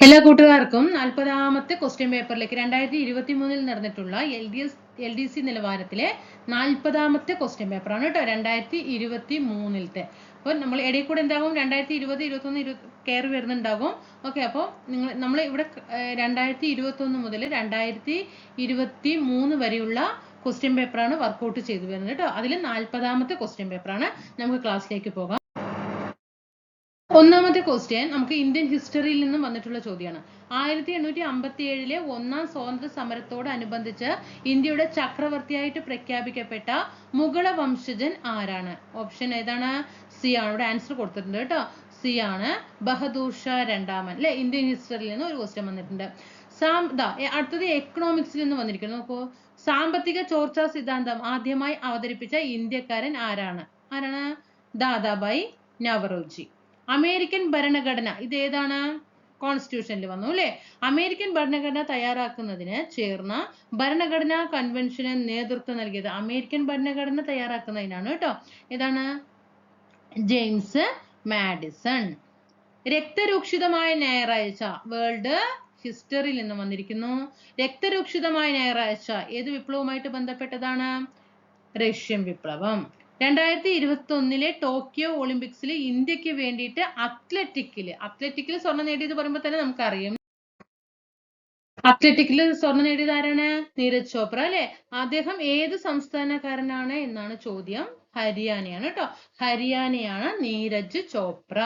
എല്ലാ കൂട്ടുകാർക്കും നാൽപ്പതാമത്തെ ക്വസ്റ്റ്യൻ പേപ്പറിലേക്ക് രണ്ടായിരത്തി ഇരുപത്തി മൂന്നിൽ നടന്നിട്ടുള്ള L D S L D C നിലവാരത്തിലെ നാൽപ്പതാമത്തെ ക്വസ്റ്റ്യൻ പേപ്പറാണ് കേട്ടോ രണ്ടായിരത്തി ഇരുപത്തി മൂന്നിലത്തെ അപ്പോൾ നമ്മൾ ഇടയിൽ കൂടെ എന്താകും രണ്ടായിരത്തി ഇരുപത് ഇരുപത്തൊന്ന് ഇരുപത്തി കയറി വരുന്നുണ്ടാകും ഓക്കെ അപ്പോൾ നിങ്ങൾ നമ്മൾ ഇവിടെ രണ്ടായിരത്തി ഇരുപത്തൊന്ന് മുതൽ രണ്ടായിരത്തി ഇരുപത്തി മൂന്ന് വരെയുള്ള ക്വസ്റ്റ്യൻ പേപ്പറാണ് വർക്കൗട്ട് ചെയ്തു വരുന്നത് കേട്ടോ. അതിൽ നാൽപ്പതാമത്തെ ക്വസ്റ്റ്യൻ പേപ്പറാണ് നമുക്ക് ക്ലാസ്സിലേക്ക് പോകാം. ഒന്നാമത്തെ ക്വസ്റ്റ്യൻ നമുക്ക് ഇന്ത്യൻ ഹിസ്റ്ററിയിൽ നിന്നും വന്നിട്ടുള്ള ചോദ്യമാണ് ആയിരത്തി എണ്ണൂറ്റി അമ്പത്തി ഏഴിലെ ഒന്നാം സ്വാതന്ത്ര്യ സമരത്തോടനുബന്ധിച്ച് ഇന്ത്യയുടെ ചക്രവർത്തിയായിട്ട് പ്രഖ്യാപിക്കപ്പെട്ട മുഗള വംശജൻ ആരാണ്? ഓപ്ഷൻ ഏതാണ്? സി ആണ്. ഇവിടെ ആൻസർ കൊടുത്തിട്ടുണ്ട് കേട്ടോ. സി ആണ് ബഹദൂർ ഷാ രണ്ടാമൻ. അല്ലെ ഇന്ത്യൻ ഹിസ്റ്ററിയിൽ നിന്ന് ഒരു ക്വസ്റ്റ്യൻ വന്നിട്ടുണ്ട്. സാം അടുത്തത് എക്കണോമിക്സിൽ നിന്ന് വന്നിരിക്കുന്നു. നോക്കൂ. സാമ്പത്തിക ചോർച്ചാ സിദ്ധാന്തം ആദ്യമായി അവതരിപ്പിച്ച ഇന്ത്യക്കാരൻ ആരാണ്? ആരാണ്? ദാദാബായി നവറോജി. അമേരിക്കൻ ഭരണഘടന ഇത് ഏതാണ്? കോൺസ്റ്റിറ്റ്യൂഷനിൽ വന്നു അല്ലെ? അമേരിക്കൻ ഭരണഘടന തയ്യാറാക്കുന്നതിന് ചേർന്ന ഭരണഘടനാ കൺവെൻഷന് നേതൃത്വം നൽകിയത് അമേരിക്കൻ ഭരണഘടന തയ്യാറാക്കുന്നതിനാണ് കേട്ടോ. ഏതാണ്? James Madison. രക്തരൂക്ഷിതമായ ഞായറാഴ്ച വേൾഡ് ഹിസ്റ്ററിയിൽ നിന്ന് വന്നിരിക്കുന്നു. രക്തരൂക്ഷിതമായ ഞായറാഴ്ച ഏത് വിപ്ലവവുമായിട്ട് ബന്ധപ്പെട്ടതാണ്? റഷ്യൻ വിപ്ലവം. രണ്ടായിരത്തി ഇരുപത്തി ഒന്നിലെ ടോക്കിയോ ഒളിമ്പിക്സിൽ ഇന്ത്യയ്ക്ക് വേണ്ടിയിട്ട് അത്ലറ്റിക്കിൽ അത്ലറ്റിക്കിൽ സ്വർണം നേടിയത് പറയുമ്പോൾ തന്നെ നമുക്കറിയാം. അത്ലറ്റിക്കിൽ സ്വർണം നേടിയത് ആരാണ്? നീരജ് ചോപ്ര അല്ലെ? അദ്ദേഹം ഏത് സംസ്ഥാനക്കാരനാണ് എന്നാണ് ചോദ്യം. ഹരിയാനയാണ് കേട്ടോ ഹരിയാനയാണ് നീരജ് ചോപ്ര.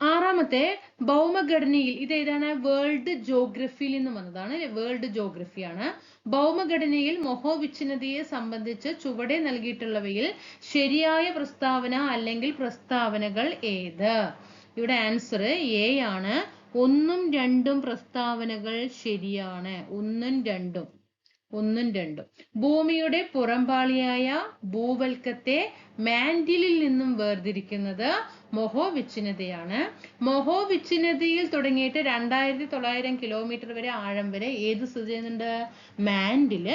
ആറാമത്തെ ഭൗമഘടനയിൽ ഇത് ഏതാണ്? വേൾഡ് ജോഗ്രഫിയിൽ നിന്ന് വന്നതാണ്. വേൾഡ് ജോഗ്രഫിയാണ് ഭൗമഘടനയിൽ മൊഹോവിച്ഛിന്നതയെ സംബന്ധിച്ച് ചുവടെ നൽകിയിട്ടുള്ളവയിൽ ശരിയായ പ്രസ്താവന അല്ലെങ്കിൽ പ്രസ്താവനകൾ ഏത്? ഇവിടെ ആൻസർ എ ആണ്. ഒന്നും രണ്ടും പ്രസ്താവനകൾ ശരിയാണ്. ഒന്നും രണ്ടും. ഒന്നും രണ്ടും. ഭൂമിയുടെ പുറംപാളിയായ ഭൂവൽക്കത്തെ മാൻഡിലിൽ നിന്നും വേർതിരിക്കുന്നത് മൊഹോവിച്ഛിന്നതയാണ് മൊഹോവിച്ഛിന്നതയിൽ തുടങ്ങിയിട്ട് രണ്ടായിരത്തി തൊള്ളായിരം കിലോമീറ്റർ വരെ ആഴം വരെ ഏത് സ്ഥിതി ചെയ്യുന്നുണ്ട്? മാൻഡിൽ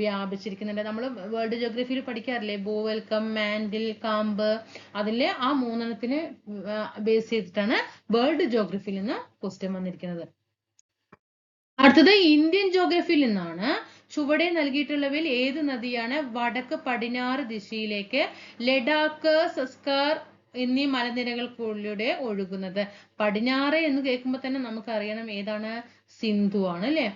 വ്യാപിച്ചിരിക്കുന്നുണ്ട്. നമ്മൾ വേൾഡ് ജോഗ്രഫിയിൽ പഠിക്കാറില്ലേ? ഭൂവൽക്കം മാൻഡിൽ കാമ്പ്. അതിലെ ആ മൂന്നെണ്ണത്തിന് ബേസ് ചെയ്തിട്ടാണ് വേൾഡ് ജോഗ്രഫിയിൽ നിന്ന് ക്വസ്റ്റ്യൻ വന്നിരിക്കുന്നത്. അടുത്തത് ഇന്ത്യൻ ജോഗ്രഫിയിൽ നിന്നാണ്. ചുവടെ നൽകിയിട്ടുള്ളവയിൽ ഏത് നദിയാണ് വടക്ക് പടിഞ്ഞാറ് ദിശയിലേക്ക് ലഡാക്ക് സസ്കാർ എന്നീ മലനിരകൾക്കുള്ളിലൂടെ ഒഴുകുന്നത്. പടിഞ്ഞാറ് എന്ന് കേൾക്കുമ്പോൾ തന്നെ നമുക്ക് അറിയണം ഏതാണ്? സിന്ധു ആണ് അല്ലെ?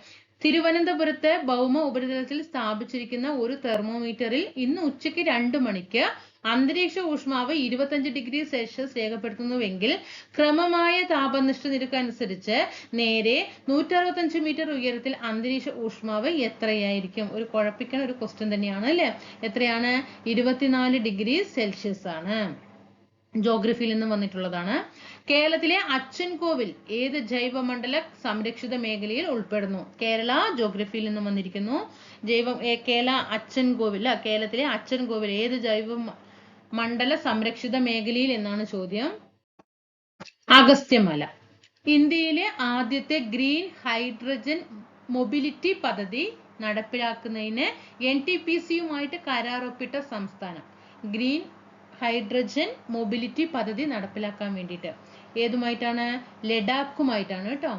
തിരുവനന്തപുരത്ത് ഭൗമ ഉപരിതലത്തിൽ സ്ഥാപിച്ചിരിക്കുന്ന ഒരു തെർമോമീറ്ററിൽ ഇന്ന് ഉച്ചയ്ക്ക് രണ്ട് മണിക്ക് അന്തരീക്ഷ ഊഷ്മാവ് ഇരുപത്തഞ്ച് ഡിഗ്രി സെൽഷ്യസ് രേഖപ്പെടുത്തുന്നുവെങ്കിൽ ക്രമമായ താപനിഷ്ഠ നിരക്ക് അനുസരിച്ച് നേരെ നൂറ്ററുപത്തഞ്ച് മീറ്റർ ഉയരത്തിൽ അന്തരീക്ഷ ഊഷ്മാവ് എത്രയായിരിക്കും? ഒരു കുഴപ്പിക്കണ ഒരു ക്വസ്റ്റ്യൻ തന്നെയാണ് അല്ലെ? എത്രയാണ്? ഇരുപത്തിനാല് ഡിഗ്രി സെൽഷ്യസ് ആണ്. ജോഗ്രഫിയിൽ നിന്നും വന്നിട്ടുള്ളതാണ്. കേരളത്തിലെ അച്ചൻകോവിൽ ഏത് ജൈവമണ്ഡല സംരക്ഷിത മേഖലയിൽ ഉൾപ്പെടുന്നു? കേരള ജോഗ്രഫിയിൽ നിന്നും വന്നിരിക്കുന്നു. ജൈവ കേരള അച്ചൻകോവിൽ കേരളത്തിലെ അച്ചൻകോവിൽ ഏത് ജൈവ മണ്ഡല സംരക്ഷിത മേഖലയിൽ എന്നാണ് ചോദ്യം? അഗസ്ത്യമല. ഇന്ത്യയിലെ ആദ്യത്തെ ഗ്രീൻ ഹൈഡ്രജൻ മൊബിലിറ്റി പദ്ധതി നടപ്പിലാക്കുന്നതിന് എൻ ടി പി സിയുമായിട്ട് കരാറൊപ്പിട്ട സംസ്ഥാനം. ഗ്രീൻ ഹൈഡ്രജൻ മൊബിലിറ്റി പദ്ധതി നടപ്പിലാക്കാൻ വേണ്ടിയിട്ട്. ഏതുമായിട്ടാണ്? ലഡാക്കുമായിട്ടാണ് കേട്ടോ.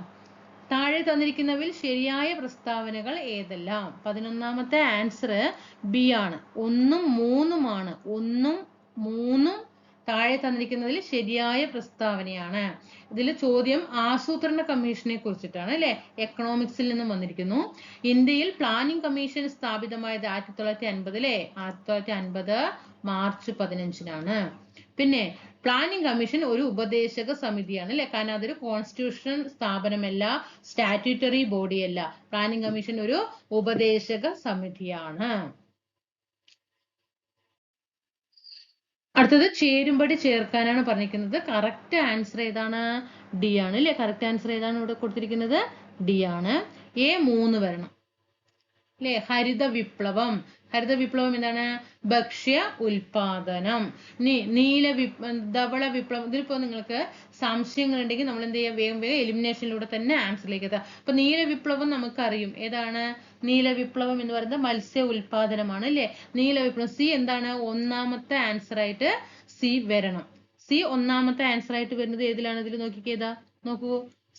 താഴെ തന്നിരിക്കുന്നവയിൽ ശരിയായ പ്രസ്താവനകൾ ഏതെല്ലാം? പതിനൊന്നാമത്തെ ആൻസർ ബി ആണ്. ഒന്നും മൂന്നുമാണ്. ഒന്നും മൂന്നും താഴെ തന്നിരിക്കുന്നതിൽ ശരിയായ പ്രസ്താവനയാണ്. ഇതിൽ ചോദ്യം ആസൂത്രണ കമ്മീഷനെ കുറിച്ചിട്ടാണ് അല്ലെ? എക്കണോമിക്സിൽ നിന്നും വന്നിരിക്കുന്നു. ഇന്ത്യയിൽ പ്ലാനിംഗ് കമ്മീഷൻ സ്ഥാപിതമായത് ആയിരത്തി തൊള്ളായിരത്തി അൻപതിലെ ആയിരത്തി തൊള്ളായിരത്തി അൻപത് മാർച്ച് പതിനഞ്ചിനാണ്. പിന്നെ പ്ലാനിംഗ് കമ്മീഷൻ ഒരു ഉപദേശക സമിതിയാണ് അല്ലെ? കാരണം അതൊരു കോൺസ്റ്റിറ്റ്യൂഷൻ സ്ഥാപനമല്ല സ്റ്റാറ്റ്യൂട്ടറി ബോഡിയല്ല പ്ലാനിംഗ് കമ്മീഷൻ ഒരു ഉപദേശക സമിതിയാണ്. അടുത്തത് ചേരുംപടി ചേർക്കാനാണ് പറഞ്ഞിരിക്കുന്നത്. കറക്റ്റ് ആൻസർ ഏതാണ്? ഡി ആണ് അല്ലെ? കറക്റ്റ് ആൻസർ ഏതാണ് ഇവിടെ കൊടുത്തിരിക്കുന്നത്? ഡി ആണ്. എ മൂന്ന് വരണം. അല്ലെ? ഹരിത വിപ്ലവം. ഹരിത വിപ്ലവം എന്താണ്? ഭക്ഷ്യ ഉൽപാദനം. നീ നീല വി ധവള വിപ്ലവം ഇതിലിപ്പോ നിങ്ങൾക്ക് സംശയങ്ങൾ ഉണ്ടെങ്കിൽ നമ്മൾ എന്ത് ചെയ്യുക വേഗം വേഗം എലിമിനേഷനിലൂടെ തന്നെ ആൻസറിലേക്ക് എത്താം. അപ്പൊ നീല വിപ്ലവം നമുക്കറിയും. ഏതാണ്? നീല വിപ്ലവം എന്ന് പറയുന്നത് മത്സ്യ ഉൽപാദനമാണ് അല്ലെ? നീല വിപ്ലവം. സി എന്താണ്? ഒന്നാമത്തെ ആൻസർ ആയിട്ട് സി വരണം. സി ഒന്നാമത്തെ ആൻസർ ആയിട്ട് വരുന്നത് ഏതിലാണ്? ഇതിൽ നോക്കിക്കേതാ നോക്കൂ.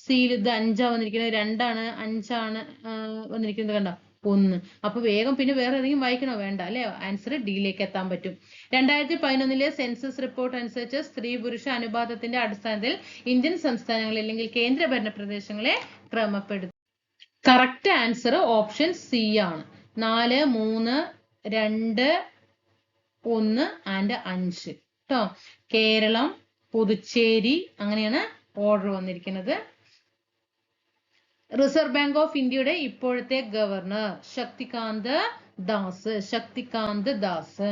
സിയിൽ ഇത് അഞ്ചാ വന്നിരിക്കുന്നത്. രണ്ടാണ് അഞ്ചാണ് വന്നിരിക്കുന്നത് കണ്ടോ? ഒന്ന്. അപ്പൊ വേഗം പിന്നെ വേറെ ഏതെങ്കിലും വായിക്കണോ? വേണ്ട അല്ലെ? ആൻസർ ഡിയിലേക്ക് എത്താൻ പറ്റും. രണ്ടായിരത്തി പതിനൊന്നിലെ സെൻസസ് റിപ്പോർട്ട് അനുസരിച്ച് സ്ത്രീ പുരുഷ അനുപാതത്തിന്റെ അടിസ്ഥാനത്തിൽ ഇന്ത്യൻ സംസ്ഥാനങ്ങൾ അല്ലെങ്കിൽ കേന്ദ്രഭരണ പ്രദേശങ്ങളെ ക്രമപ്പെടുത്തി. കറക്റ്റ് ആൻസർ ഓപ്ഷൻ സി ആണ്. നാല് മൂന്ന് രണ്ട് ഒന്ന് ആൻഡ് അഞ്ച്. കേട്ടോ? കേരളം പുതുച്ചേരി അങ്ങനെയാണ് ഓർഡർ വന്നിരിക്കുന്നത്. റിസർവ് ബാങ്ക് ഓഫ് ഇന്ത്യയുടെ ഇപ്പോഴത്തെ governor Shaktikanta Das Shaktikanta Das.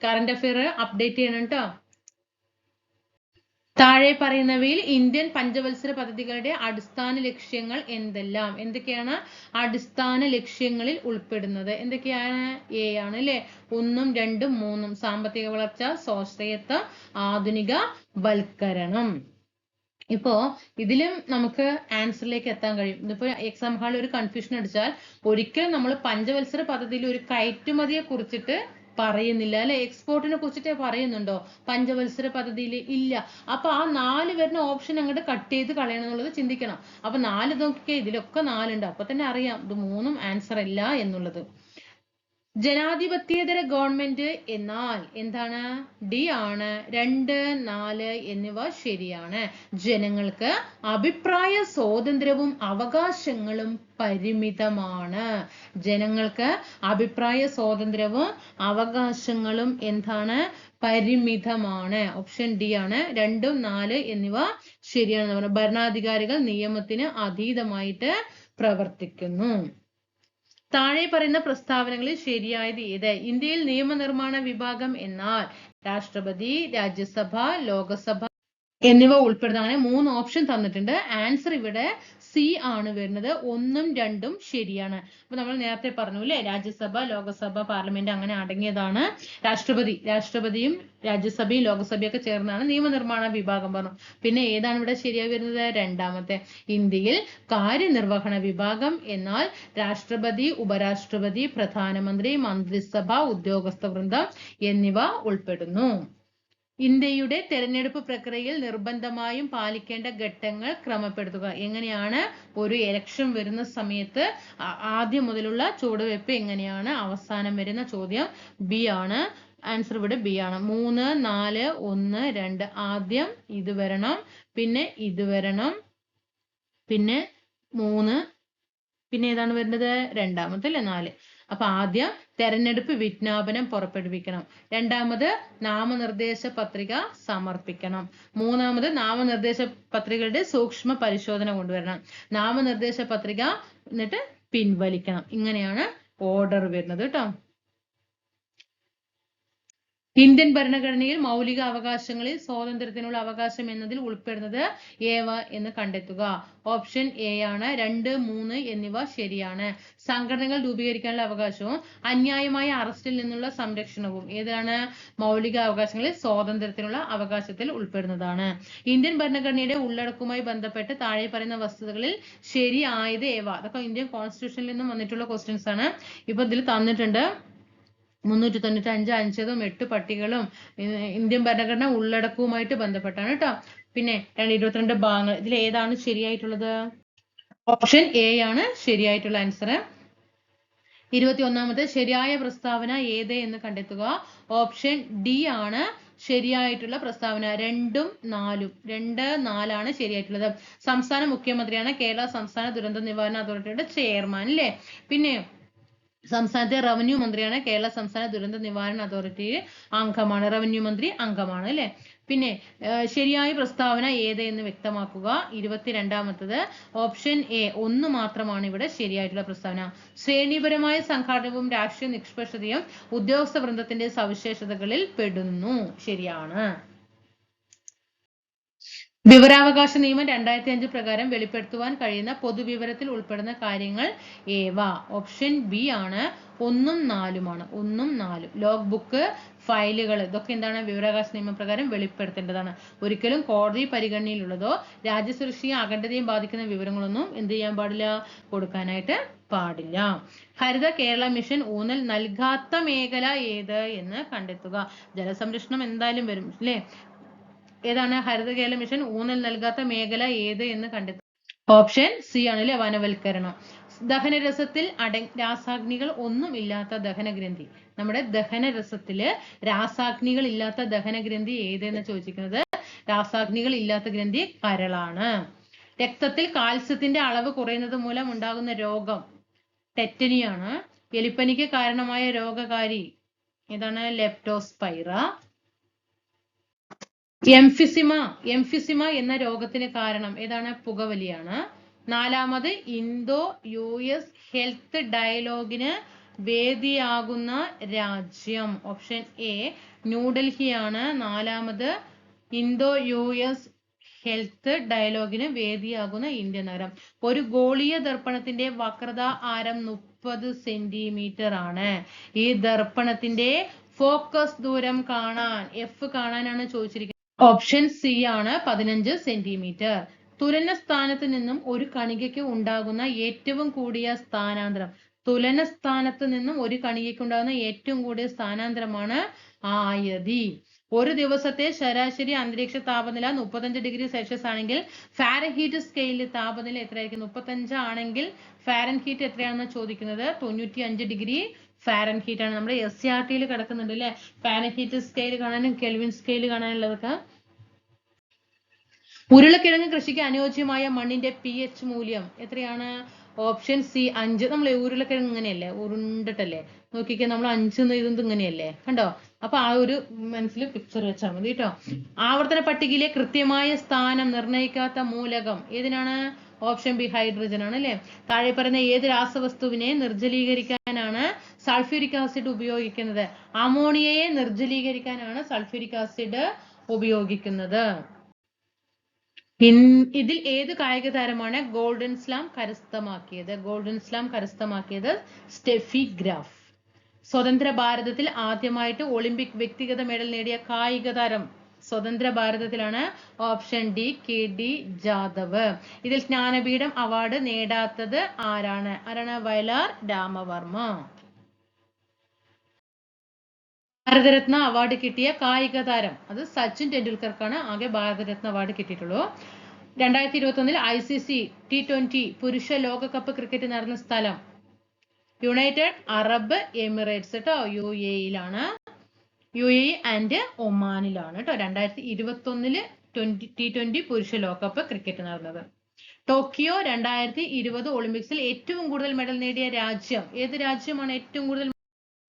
Current affair update ചെയ്യണം കേട്ടോ താഴെ പറയുന്നവയിൽ ഇന്ത്യൻ പഞ്ചവത്സര പദ്ധതികളുടെ അടിസ്ഥാന ലക്ഷ്യങ്ങൾ എന്തെല്ലാം? എന്തൊക്കെയാണ് അടിസ്ഥാന ലക്ഷ്യങ്ങളിൽ ഉൾപ്പെടുന്നത്? എന്തൊക്കെയാണ്? എ ആണ് അല്ലെ ഒന്നും രണ്ടും മൂന്നും. സാമ്പത്തിക വളർച്ച സ്വാശ്രയത്വം ആധുനിക വൽക്കരണം. ഇപ്പോ ഇതിലും നമുക്ക് ആൻസറിലേക്ക് എത്താൻ കഴിയും. ഇതിപ്പോ എക്സാം ഹാളിൽ ഒരു കൺഫ്യൂഷൻ അടിച്ചാൽ ഒരിക്കലും നമ്മൾ പഞ്ചവത്സര പദ്ധതിയിൽ ഒരു കയറ്റുമതിയെ കുറിച്ചിട്ട് പറയുന്നില്ല. അല്ലെ? എക്സ്പോർട്ടിനെ കുറിച്ചിട്ടേ പറയുന്നുണ്ടോ? പഞ്ചവത്സര പദ്ധതിയിൽ ഇല്ല. അപ്പൊ ആ നാല് വരുന്ന ഓപ്ഷൻ അങ്ങോട്ട് കട്ട് ചെയ്ത് കളയണം എന്നുള്ളത് ചിന്തിക്കണം. അപ്പൊ നാല് നോക്കിക്കേ ഇതിലൊക്കെ നാലുണ്ട്. അപ്പൊ തന്നെ അറിയാം ഇത് മൂന്നും ആൻസർ അല്ല എന്നുള്ളത്. ജനാധിപത്യേതര ഗവൺമെന്റ് എന്നാൽ എന്താണ്? ഡി ആണ്. രണ്ട് നാല് എന്നിവ ശരിയാണ്. ജനങ്ങൾക്ക് അഭിപ്രായ സ്വാതന്ത്ര്യവും അവകാശങ്ങളും പരിമിതമാണ്. ജനങ്ങൾക്ക് അഭിപ്രായ സ്വാതന്ത്ര്യവും അവകാശങ്ങളും എന്താണ്? പരിമിതമാണ്. ഓപ്ഷൻ ഡി ആണ്. രണ്ടും നാല് എന്നിവ ശരിയാണ് ഭരണാധികാരികൾ നിയമത്തിന് അതീതമായിട്ട് പ്രവർത്തിക്കുന്നു. താഴെ പറയുന്ന പ്രസ്താവനകളിൽ ശരിയായത് ഏത്? ഇന്ത്യയിൽ നിയമനിർമ്മാണ വിഭാഗം എന്നാൽ രാഷ്ട്രപതി രാജ്യസഭ ലോകസഭ എന്നിവ ഉൾപ്പെടുന്ന അങ്ങനെ മൂന്ന് ഓപ്ഷൻ തന്നിട്ടുണ്ട്. ആൻസർ ഇവിടെ സി ആണ് വരുന്നത്. ഒന്നും രണ്ടും ശരിയാണ്. അപ്പൊ നമ്മൾ നേരത്തെ പറഞ്ഞു അല്ലെ? രാജ്യസഭ ലോകസഭ പാർലമെന്റ് അങ്ങനെ അടങ്ങിയതാണ്. രാഷ്ട്രപതി രാഷ്ട്രപതിയും രാജ്യസഭയും ലോകസഭയും ഒക്കെ ചേർന്നാണ് നിയമനിർമ്മാണ വിഭാഗം പറഞ്ഞു. പിന്നെ ഏതാണ് ഇവിടെ ശരിയായി വരുന്നത്? രണ്ടാമത്തെ ഇന്ത്യയിൽ കാര്യനിർവഹണ വിഭാഗം എന്നാൽ രാഷ്ട്രപതി ഉപരാഷ്ട്രപതി പ്രധാനമന്ത്രി മന്ത്രിസഭ ഉദ്യോഗസ്ഥ വൃന്ദം എന്നിവ ഉൾപ്പെടുന്നു. ഇന്ത്യയുടെ തെരഞ്ഞെടുപ്പ് പ്രക്രിയയിൽ നിർബന്ധമായും പാലിക്കേണ്ട ഘട്ടങ്ങൾ ക്രമപ്പെടുത്തുക. എങ്ങനെയാണ്? ഒരു ഇലക്ഷൻ വരുന്ന സമയത്ത് ആദ്യം മുതലുള്ള ചുവടുവയ്പ് എങ്ങനെയാണ്? അവസാനം വരുന്ന ചോദ്യം ബി ആണ്. ആൻസർ ഇവിടെ ബി ആണ്. മൂന്ന് നാല് ഒന്ന് രണ്ട്. ആദ്യം ഇത് വരണം പിന്നെ ഇത് വരണം പിന്നെ മൂന്ന് പിന്നെ ഏതാണ് വരുന്നത്? രണ്ടാമത്തെ അല്ലെ? നാല്. അപ്പൊ ആദ്യം തെരഞ്ഞെടുപ്പ് വിജ്ഞാപനം പുറപ്പെടുവിക്കണം. രണ്ടാമത് നാമനിർദ്ദേശ പത്രിക സമർപ്പിക്കണം. മൂന്നാമത് നാമനിർദ്ദേശ പത്രികയുടെ സൂക്ഷ്മ പരിശോധന കൊണ്ടുവരണം. നാമനിർദ്ദേശ പത്രിക എന്നിട്ട് പിൻവലിക്കണം. ഇങ്ങനെയാണ് ഓർഡർ വരുന്നത് കേട്ടോ. ഇന്ത്യൻ ഭരണഘടനയിൽ മൗലിക അവകാശങ്ങളിൽ സ്വാതന്ത്ര്യത്തിനുള്ള അവകാശം എന്നതിൽ ഉൾപ്പെടുന്നത് ഏവ എന്ന് കണ്ടെത്തുക. ഓപ്ഷൻ എ ആണ്. രണ്ട് മൂന്ന് എന്നിവ ശരിയാണ്. സംഘടനകൾ രൂപീകരിക്കാനുള്ള അവകാശവും അന്യായമായ അറസ്റ്റിൽ നിന്നുള്ള സംരക്ഷണവും ഏതാണ്? മൗലിക അവകാശങ്ങളിൽ സ്വാതന്ത്ര്യത്തിനുള്ള അവകാശത്തിൽ ഉൾപ്പെടുന്നതാണ്. ഇന്ത്യൻ ഭരണഘടനയുടെ ഉള്ളടക്കവുമായി ബന്ധപ്പെട്ട് താഴെ പറയുന്ന വസ്തുതകളിൽ ശരിയായത് ഏവ അതൊക്കെ ഇന്ത്യൻ കോൺസ്റ്റിറ്റ്യൂഷനിൽ നിന്നും വന്നിട്ടുള്ള ക്വസ്റ്റ്യൻസ് ആണ്. ഇപ്പൊ ഇതിൽ തന്നിട്ടുണ്ട്. മുന്നൂറ്റി തൊണ്ണൂറ്റി അഞ്ച് അനുച്ഛേദവും എട്ട് പട്ടികളും ഇന്ത്യൻ ഭരണഘടന ഉള്ളടക്കവുമായിട്ട് ബന്ധപ്പെട്ടാണ് കേട്ടോ പിന്നെ രണ്ട് ഇരുപത്തിരണ്ട് ഭാഗങ്ങൾ. ഇതിൽ ഏതാണ് ശരിയായിട്ടുള്ളത്? ഓപ്ഷൻ എ ആണ് ശരിയായിട്ടുള്ള ആൻസർ ഇരുപത്തി ഒന്നാമത് ശരിയായ പ്രസ്താവന ഏത് എന്ന് കണ്ടെത്തുക. ഓപ്ഷൻ ഡി ആണ് ശരിയായിട്ടുള്ള പ്രസ്താവന. രണ്ടും നാലും. രണ്ട് നാലാണ് ശരിയായിട്ടുള്ളത്. സംസ്ഥാന മുഖ്യമന്ത്രിയാണ് കേരള സംസ്ഥാന ദുരന്ത നിവാരണ അതോറിറ്റിയുടെ ചെയർമാൻ അല്ലേ പിന്നെ സംസ്ഥാനത്തെ റവന്യൂ മന്ത്രിയാണ് കേരള സംസ്ഥാന ദുരന്ത നിവാരണ അതോറിറ്റി അംഗമാണ്. റവന്യൂ മന്ത്രി അംഗമാണ് അല്ലെ? പിന്നെ ശരിയായ പ്രസ്താവന ഏതെന്ന് വ്യക്തമാക്കുക. ഇരുപത്തിരണ്ടാമത്തത് ഓപ്ഷൻ എ ഒന്ന് മാത്രമാണ് ഇവിടെ ശരിയായിട്ടുള്ള പ്രസ്താവന. ശ്രേണിപരമായ സംഘാടനവും രാഷ്ട്രീയ നിഷ്പക്ഷതയും ഉദ്യോഗസ്ഥ വൃന്ദത്തിന്റെ സവിശേഷതകളിൽ പെടുന്നു. ശരിയാണ്. വിവരാവകാശ നിയമം രണ്ടായിരത്തി അഞ്ച് പ്രകാരം വെളിപ്പെടുത്തുവാൻ കഴിയുന്ന പൊതുവിവരത്തിൽ ഉൾപ്പെടുന്ന കാര്യങ്ങൾ ഏവ ഓപ്ഷൻ ബി ആണ്. ഒന്നും നാലുമാണ് ഒന്നും നാലും. ലോഗ് ബുക്ക് ഫയലുകൾ ഇതൊക്കെ എന്താണ് വിവരാവകാശ നിയമപ്രകാരം വെളിപ്പെടുത്തേണ്ടതാണ്. ഒരിക്കലും കോടതി പരിഗണനയിലുള്ളതോ രാജ്യസുരക്ഷയെ അഖണ്ഡതയും ബാധിക്കുന്ന വിവരങ്ങളൊന്നും എന്ത് ചെയ്യാൻ പാടില്ല? കൊടുക്കാനായിട്ട് പാടില്ല. ഹരിത കേരള മിഷൻ ഊന്നൽ നൽകാത്ത മേഖല ഏത് എന്ന് കണ്ടെത്തുക. ജലസംരക്ഷണം എന്തായാലും വരും അല്ലേ? ഏതാണ് ഹരിതകേല മിഷൻ ഊന്നൽ നൽകാത്ത മേഖല ഏത് എന്ന് കണ്ടെത്തും. ഓപ്ഷൻ സി ആണ് അല്ലെ വനവൽക്കരണം ദഹനരസത്തിൽ അട രാസാഗ്നികൾ ഒന്നും ഇല്ലാത്ത ദഹനഗ്രന്ഥി. നമ്മുടെ ദഹനരസത്തിൽ രാസാഗ്നികൾ ഇല്ലാത്ത ദഹനഗ്രന്ഥി ഏതെന്ന് ചോദിക്കുന്നത്? രാസാഗ്നികൾ ഇല്ലാത്ത ഗ്രന്ഥി കരളാണ്. രക്തത്തിൽ കാൽസ്യത്തിന്റെ അളവ് കുറയുന്നത് മൂലം ഉണ്ടാകുന്ന രോഗം ടെറ്റനിയാണ് എലിപ്പനിക്ക് കാരണമായ രോഗകാരി ഏതാണ്? ലെപ്റ്റോസ്പൈറ. എംഫിസിമ എംഫിസിമ എന്ന രോഗത്തിന് കാരണം ഏതാണ്? പുകവലിയാണ്. നാലാമത് ഇന്തോ യു എസ് ഹെൽത്ത് ഡയലോഗിന് വേദിയാകുന്ന രാജ്യം. ഓപ്ഷൻ എ ന്യൂഡൽഹിയാണ്. നാലാമത് ഇന്തോ യു എസ് ഹെൽത്ത് ഡയലോഗിന് വേദിയാകുന്ന ഇന്ത്യ നഗരം. ഒരു ഗോളീയ ദർപ്പണത്തിന്റെ വക്രത ആരം മുപ്പത് സെന്റിമീറ്റർ ആണ്. ഈ ദർപ്പണത്തിന്റെ ഫോക്കസ് ദൂരം കാണാൻ എഫ് കാണാനാണ് ചോദിച്ചിരിക്കുന്നത്. ഓപ്ഷൻ സി ആണ് പതിനഞ്ച് സെന്റിമീറ്റർ തുലന സ്ഥാനത്ത് നിന്നും ഒരു കണികയ്ക്ക് ഉണ്ടാകുന്ന ഏറ്റവും കൂടിയ സ്ഥാനാന്തരം. തുലന സ്ഥാനത്ത് നിന്നും ഒരു കണികയ്ക്ക് ഉണ്ടാകുന്ന ഏറ്റവും കൂടിയ സ്ഥാനാന്തരമാണ് ആയതി. ഒരു ദിവസത്തെ ശരാശരി അന്തരീക്ഷ താപനില മുപ്പത്തഞ്ച് ഡിഗ്രി സെൽഷ്യസ് ആണെങ്കിൽ ഫാരൻഹീറ്റ് സ്കെയിലിൽ താപനില എത്രയായിരിക്കും? മുപ്പത്തഞ്ച് ആണെങ്കിൽ ഫാരൻഹീറ്റ് എത്രയാണെന്ന് ചോദിക്കുന്നത്? തൊണ്ണൂറ്റി അഞ്ച് ഡിഗ്രി ഫാരൻഹീറ്റ് ആണ്. നമ്മുടെ എസ് സി ആർ ടിയിൽ കിടക്കുന്നുണ്ട് അല്ലെ? ഫാരൻഹീറ്റ് സ്കെയിൽ കാണാനും കെൽവിൻ സ്കെയിൽ കാണാനുള്ളതൊക്കെ ഉരുളക്കിഴങ്ങ് കൃഷിക്ക് അനുയോജ്യമായ മണ്ണിന്റെ പി എച്ച് മൂല്യം എത്രയാണ്? ഓപ്ഷൻ സി അഞ്ച്. നമ്മൾ ഉരുളക്കിഴങ്ങ് ഇങ്ങനെയല്ലേ? ഉരുണ്ടിട്ടല്ലേ? നോക്കിക്കേ നമ്മൾ അഞ്ച് എഴുതുന്നത് ഇങ്ങനെയല്ലേ? കണ്ടോ? അപ്പൊ ആ ഒരു മനസ്സിൽ പിക്ചർ വെച്ചാൽ മതി കേട്ടോ ആവർത്തന പട്ടികയിലെ കൃത്യമായ സ്ഥാനം നിർണയിക്കാത്ത മൂലകം ഏതിനാണ്? ഓപ്ഷൻ ബി ഹൈഡ്രജൻ ആണ് അല്ലെ? താഴെ പറയുന്ന ഏത് രാസവസ്തുവിനെ നിർജലീകരിക്കാനാണ് സൾഫ്യൂരിക് ആസിഡ് ഉപയോഗിക്കുന്നത്? അമോണിയയെ നിർജലീകരിക്കാനാണ് സൾഫ്യൂരിക് ആസിഡ് ഉപയോഗിക്കുന്നത്. ഇതിൽ ഏത് കായിക താരമാണ് ഗോൾഡൻ സ്ലാം കരസ്ഥമാക്കിയത്? ഗോൾഡൻ സ്ലാം കരസ്ഥമാക്കിയത് സ്റ്റെഫി ഗ്രാഫ്. സ്വതന്ത്ര ഭാരതത്തിൽ ആദ്യമായിട്ട് ഒളിമ്പിക് വ്യക്തിഗത മെഡൽ നേടിയ കായിക താരം സ്വതന്ത്ര ഭാരതത്തിലാണ് option D K D Jadhav. ഇതിൽ ജ്ഞാനപീഠം അവാർഡ് നേടാത്തത് ആരാണ്? ആരാണ്? വയലാർ രാമവർമ്മ. ഭാരതരത്ന അവാർഡ് കിട്ടിയ കായിക താരം അത് സച്ചിൻ ടെണ്ടുൽക്കർക്കാണ്. ആകെ ഭാരതരത്ന അവാർഡ് കിട്ടിയിട്ടുള്ളൂ. രണ്ടായിരത്തി ഇരുപത്തി ഒന്നിൽ I C C T twenty പുരുഷ ലോകകപ്പ് ക്രിക്കറ്റ് നടന്ന സ്ഥലം യുണൈറ്റഡ് അറബ് എമിറേറ്റ്സ് കേട്ടോ യു എയിലാണ് യു എ ആൻഡ് ഒമാനിലാണ് കേട്ടോ രണ്ടായിരത്തി ഇരുപത്തി ഒന്നിൽ ട്വന്റി ടി ട്വന്റി പുരുഷ ലോകകപ്പ് ക്രിക്കറ്റ് നടന്നത്. ടോക്കിയോ രണ്ടായിരത്തി ഇരുപത് ഒളിമ്പിക്സിൽ ഏറ്റവും കൂടുതൽ മെഡൽ നേടിയ രാജ്യം. ഏത് രാജ്യമാണ് ഏറ്റവും കൂടുതൽ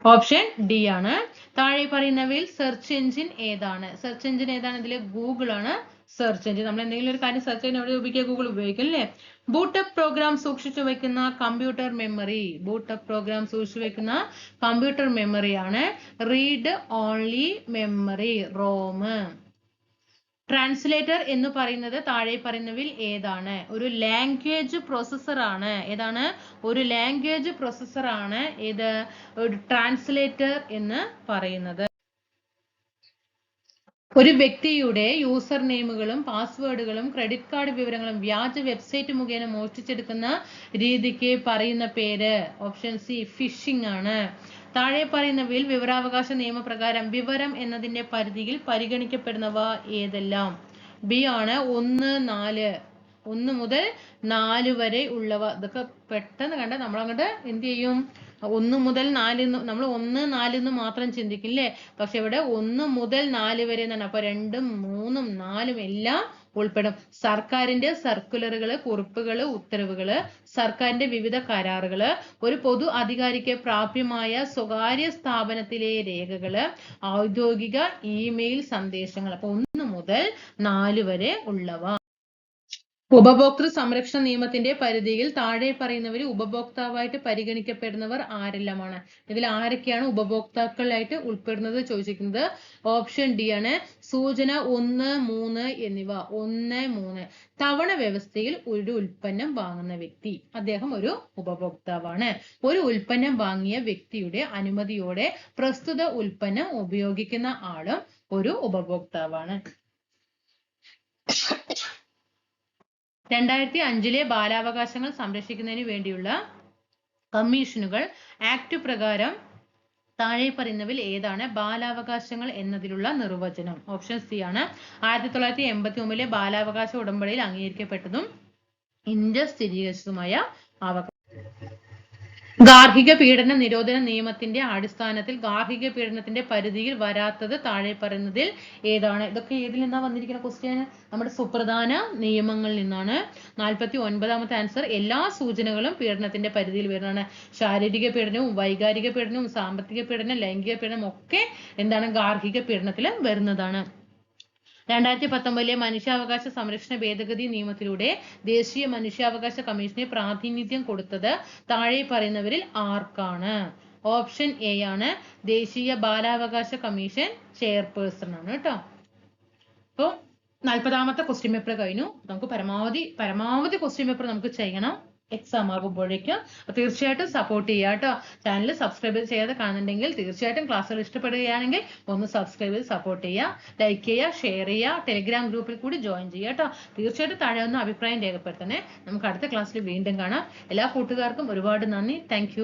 ഓപ്ഷൻ? ഡി ആണ്. താഴെ പറയുന്നവയിൽ സെർച്ച് എഞ്ചിൻ ഏതാണ്? സെർച്ച് എഞ്ചിൻ ഏതാണ്? ഇതിൽ ഗൂഗിൾ ആണ്. സെർച്ച് എഞ്ചിൻ നമ്മൾ എന്തെങ്കിലും ഒരു കാര്യം സെർച്ച് ചെയ്യാൻ എവിടെ ഉപയോഗിക്കുക? ഗൂഗിൾ ഉപയോഗിക്കും അല്ലേ? ബൂട്ടപ്പ് പ്രോഗ്രാം സൂക്ഷിച്ചു വെക്കുന്ന കമ്പ്യൂട്ടർ മെമ്മറി ബൂട്ടപ്പ് പ്രോഗ്രാം സൂക്ഷിച്ചു വെക്കുന്ന computer മെമ്മറിയാണ് read only memory ROM translator എന്ന് പറയുന്നത് താഴെ പറയുന്നവയിൽ ഏതാണ്? ഒരു ലാംഗ്വേജ് പ്രോസസർ ആണ്. ഏതാണ്? ഒരു ലാംഗ്വേജ് പ്രോസസർ ആണ്. ഇത് ഒരു ട്രാൻസ്ലേറ്റർ എന്ന് പറയുന്നത്. ഒരു വ്യക്തിയുടെ യൂസർ നെയിമുകളും പാസ്വേഡുകളും ക്രെഡിറ്റ് കാർഡ് വിവരങ്ങളും വ്യാജ വെബ്സൈറ്റ് മുഖേന മോഷ്ടിച്ചെടുക്കുന്ന രീതിക്ക് പറയുന്ന പേര് ഓപ്ഷൻ സി ഫിഷിംഗ് ആണ്. താഴെ പറയുന്നവയിൽ വിവരാവകാശ നിയമപ്രകാരം വിവരം എന്നതിന്റെ പരിധിയിൽ പരിഗണിക്കപ്പെടുന്നവ ഏതെല്ലാം? ബി ആണ് ഒന്ന് നാല്. ഒന്ന് മുതൽ നാല് വരെ ഉള്ളവ. ഇതൊക്കെ പെട്ടെന്ന് കണ്ട നമ്മൾ അങ്ങോട്ട് എന്ത് ചെയ്യും? ഒന്ന് മുതൽ നാല് നമ്മൾ ഒന്ന് നാല് എന്ന് മാത്രം ചിന്തിക്കും ല്ലേ? പക്ഷെ ഇവിടെ ഒന്ന് മുതൽ നാല് വരെ എന്നാണ്. അപ്പൊ രണ്ടും മൂന്നും നാലും എല്ലാം ഉൾപ്പെടും. സർക്കാരിന്റെ സർക്കുലറുകൾ കുറിപ്പുകൾ ഉത്തരവുകൾ സർക്കാരിന്റെ വിവിധ കരാറുകൾ ഒരു പൊതു അധികാരിക്ക് പ്രാപ്യമായ സ്വകാര്യ സ്ഥാപനത്തിലെ രേഖകൾ ഔദ്യോഗിക ഇമെയിൽ സന്ദേശങ്ങൾ. അപ്പൊ ഒന്ന് മുതൽ നാല് വരെ ഉള്ളവ. ഉപഭോക്തൃ സംരക്ഷണ നിയമത്തിന്റെ പരിധിയിൽ താഴെ പറയുന്നവർ ഉപഭോക്താവായിട്ട് പരിഗണിക്കപ്പെടുന്നവർ ആരെല്ലാമാണ്? ഇതിൽ ആരൊക്കെയാണ് ഉപഭോക്താക്കളായിട്ട് ഉൾപ്പെടുന്നത് ചോദിച്ചിരിക്കുന്നത്. ഓപ്ഷൻ ഡി ആണ് സൂചന ഒന്ന് മൂന്ന് എന്നിവ. ഒന്ന് മൂന്ന്. തവണ വ്യവസ്ഥയിൽ ഒരു ഉൽപ്പന്നം വാങ്ങുന്ന വ്യക്തി അദ്ദേഹം ഒരു ഉപഭോക്താവാണ്. ഒരു ഉൽപ്പന്നം വാങ്ങിയ വ്യക്തിയുടെ അനുമതിയോടെ പ്രസ്തുത ഉൽപ്പന്നം ഉപയോഗിക്കുന്ന ആളും ഒരു ഉപഭോക്താവാണ്. രണ്ടായിരത്തി അഞ്ചിലെ ബാലാവകാശങ്ങൾ സംരക്ഷിക്കുന്നതിന് വേണ്ടിയുള്ള കമ്മീഷനുകൾ ആക്ട് പ്രകാരം താഴെ പറയുന്നവിൽ ഏതാണ്? ബാലാവകാശങ്ങൾ എന്നതിലുള്ള നിർവചനം. ഓപ്ഷൻ സി ആണ്. ആയിരത്തി തൊള്ളായിരത്തി എൺപത്തി ഒമ്പതിലെ ബാലാവകാശ ഉടമ്പടിയിൽ അംഗീകരിക്കപ്പെട്ടതും ഇന്ത്യ സ്ഥിരീകരിച്ചതുമായ അവകാശം ഗാർഹിക പീഡന നിരോധന നിയമത്തിന്റെ അടിസ്ഥാനത്തിൽ ഗാർഹിക പീഡനത്തിന്റെ പരിധിയിൽ വരാത്തത് താഴെ പറയുന്നതിൽ ഏതാണ്? ഇതൊക്കെ ഏതിൽ നിന്നാണ് വന്നിരിക്കുന്ന ക്വസ്റ്റ്യൻ നമ്മുടെ സുപ്രധാന നിയമങ്ങളിൽ നിന്നാണ്. നാൽപ്പത്തി ഒൻപതാമത്തെ ആൻസർ എല്ലാ സൂചനകളും പീഡനത്തിന്റെ പരിധിയിൽ വരുന്നതാണ്. ശാരീരിക പീഡനവും വൈകാരിക പീഡനവും സാമ്പത്തിക പീഡനം ലൈംഗിക പീഡനം ഒക്കെ എന്താണ് ഗാർഹിക പീഡനത്തിൽ വരുന്നതാണ്. രണ്ടായിരത്തി പത്തൊമ്പതിലെ മനുഷ്യാവകാശ സംരക്ഷണ ഭേദഗതി നിയമത്തിലൂടെ ദേശീയ മനുഷ്യാവകാശ കമ്മീഷനെ പ്രാതിനിധ്യം കൊടുത്തത് താഴെ പറയുന്നവരിൽ ആർക്കാണ്? ഓപ്ഷൻ എ ആണ് ദേശീയ ബാലാവകാശ കമ്മീഷൻ ചെയർപേഴ്സൺ ആണ് കേട്ടോ. അപ്പോൾ നാൽപ്പതാമത്തെ ക്വസ്റ്റ്യൻ പേപ്പർ കഴിഞ്ഞു. നമുക്ക് പരമാവധി പരമാവധി ക്വസ്റ്റ്യൻ പേപ്പർ നമുക്ക് ചെയ്യണം. എക്സാം ആകുമ്പോഴേക്കും. തീർച്ചയായിട്ടും സപ്പോർട്ട് ചെയ്യുക കേട്ടോ. ചാനൽ സബ്സ്ക്രൈബ് ചെയ്യാതെ കാണുന്നുണ്ടെങ്കിൽ തീർച്ചയായിട്ടും ക്ലാസ്സുകൾ ഇഷ്ടപ്പെടുകയാണെങ്കിൽ ഒന്ന് സബ്സ്ക്രൈബ് ചെയ്ത് സപ്പോർട്ട് ചെയ്യുക. ലൈക്ക് ചെയ്യുക ഷെയർ ചെയ്യുക ടെലിഗ്രാം ഗ്രൂപ്പിൽ കൂടി ജോയിൻ ചെയ്യുക കേട്ടോ. തീർച്ചയായിട്ടും താഴെ ഒന്ന് അഭിപ്രായം രേഖപ്പെടുത്തണേ. നമുക്ക് അടുത്ത ക്ലാസ്സിൽ വീണ്ടും കാണാം. എല്ലാ കൂട്ടുകാർക്കും ഒരുപാട് നന്ദി. താങ്ക്